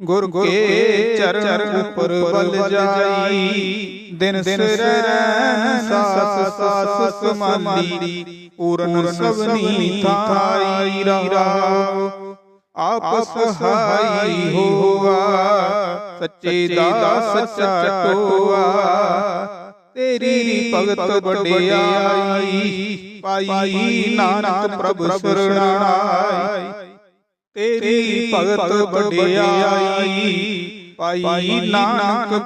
ਗੁਰ ਕੇ ਚਰਨ ਉਪਰ ਬਲ ਜਾਈ। ਦਿਨ ਸਰੈਨ ਸਾਸ ਸਾਸ ਸਮਾਲੀ ਪੂਰਨ ਸਭਨੀ ਥਾਈ ਰਾਵ ਆਪ ਸਹਾਈ ਹੋਆ। ਸੱਚੇ ਦਾ ਸੱਚਾ ਟੋਆ ਤੇਰੀ ਭਗਤ ਵਡਿਆਈ। ਪਾਈ ਨਾਨਕ ਪ੍ਰਭ ਸਰਣਾਈ। ਤੇਰੀ ਭਗਤ ਵਡਿਆਈ ਪਾਈ ਨਾਨਕ